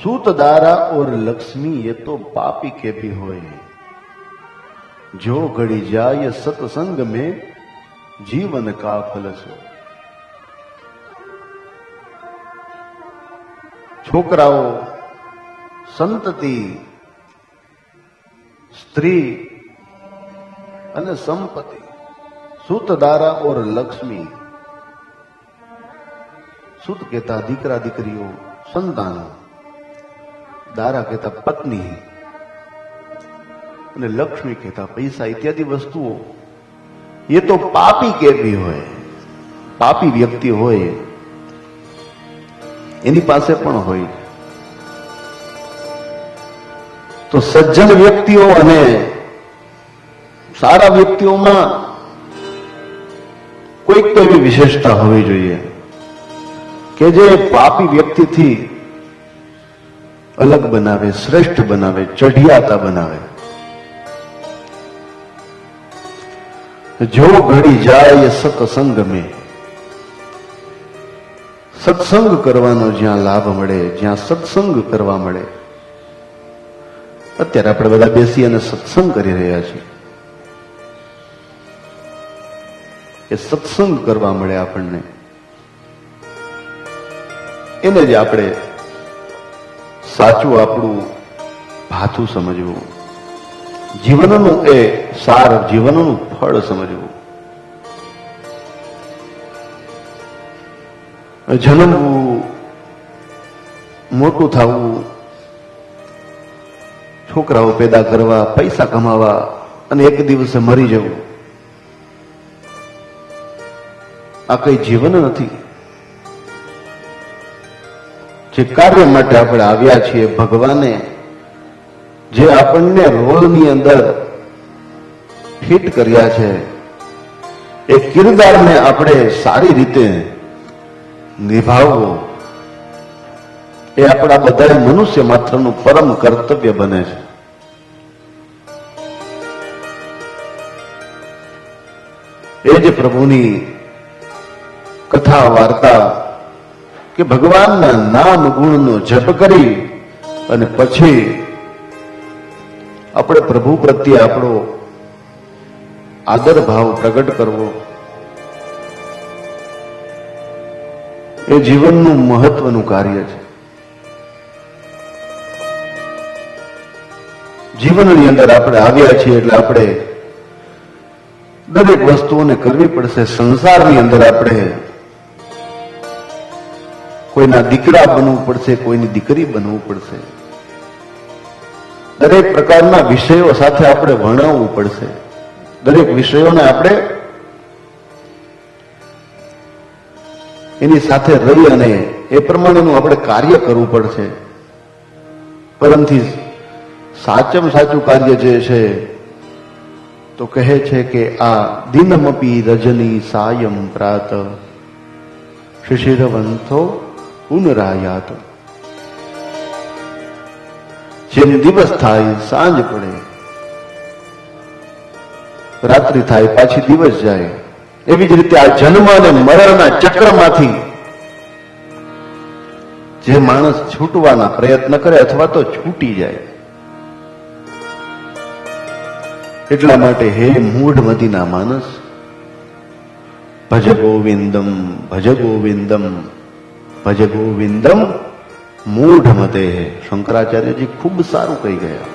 सूत दारा और लक्ष्मी ये तो पापी के भी होए जो घड़ी जाय सत्संग में जीवन का फल सो છોકરાઓ સંતતિ સ્ત્રી અને સંપત્તિ સુતદારા ઓર લક્ષ્મી સુત કહેતા દીકરા દીકરીઓ સંતાનો દારા કહેતા પત્ની. અને લક્ષ્મી કહેતા પૈસા ઇત્યાદિ વસ્તુઓ. એ તો પાપી કેવી હોય. પાપી વ્યક્તિ હોય. એની પાસે પણ હોય. તો સજ્જન વ્યક્તિઓ અને સારા વ્યક્તિઓમાં કોઈક તો એવી વિશેષતા હોવી જોઈએ કે જે પાપી વ્યક્તિથી અલગ બનાવે, શ્રેષ્ઠ બનાવે, ચઢિયાતા બનાવે. જો ઘડી જાય સત્સંગ મેં સત્સંગ કરવાનો જ્યાં લાભ મળે, જ્યાં સત્સંગ કરવા મળે. અત્યારે આપણે બધા બેસી અને સત્સંગ કરી રહ્યા છીએ. એ સત્સંગ કરવા મળે આપણને. એને જ આપણે સાચું આપણું ભાથું સમજવું. જીવનનું એ સાર જીવનનું ફળ સમજવું. જન્મવું, મોટું થવું, છોકરાઓ પેદા કરવા, પૈસા કમાવા અને એક દિવસે મરી જવું. આ કઈ જીવન નથી. જે કાર્ય માટે આપણે આવ્યા છીએ ભગવાને, જે આપણને રોલની અંદર ફિટ કર્યા છે, એ કિરદારને આપણે સારી રીતે નિભાવવો, એ આપણા બધા મનુષ્ય માત્રનું પરમ કર્તવ્ય બને છે. એ જ પ્રભુની કથા, વાર્તા કે ભગવાનના નામ ગુણનો જપ કરી અને પછી આપણે પ્રભુ પ્રત્યે આપણો આદર ભાવ પ્રગટ કરવો. એ જીવનનું મહત્વનું કાર્ય છે. જીવનની અંદર આપણે આવ્યા છીએ એટલે આપણે દરેક વસ્તુઓને કરવી પડશે. સંસારની અંદર આપણે કોઈના દીકરા બનવું પડશે, કોઈની દીકરી બનવું પડશે. દરેક પ્રકારના વિષયો સાથે આપણે વર્ણવવું પડશે. દરેક વિષયોને આપણે એની સાથે રહી અને એ પ્રમાણેનું આપણે કાર્ય કરવું પડશે. પરંતુ સાચમ સાચું કાર્ય જે છે, તો કહે છે કે આ દિનમપી રજની સાયમ પ્રાત. શિશિરવંથો પુનરાયાત. જેમ દિવસ થાય, સાંજ પડે. રાત્રિ થાય, પાછી દિવસ જાય. એવી જ રીતે આ જન્મ અને મરણના ચક્રમાંથી જે માણસ છૂટવાના પ્રયત્ન કરે અથવા તો છૂટી જાય. એટલા માટે હે મૂઢમતીના માનસ ભજ ગોવિંદમ ભજ ગોવિંદમ. ભજ ગોવિંદમ મૂઢમતે શંકરાચાર્યજી ખૂબ સારું કહી ગયા.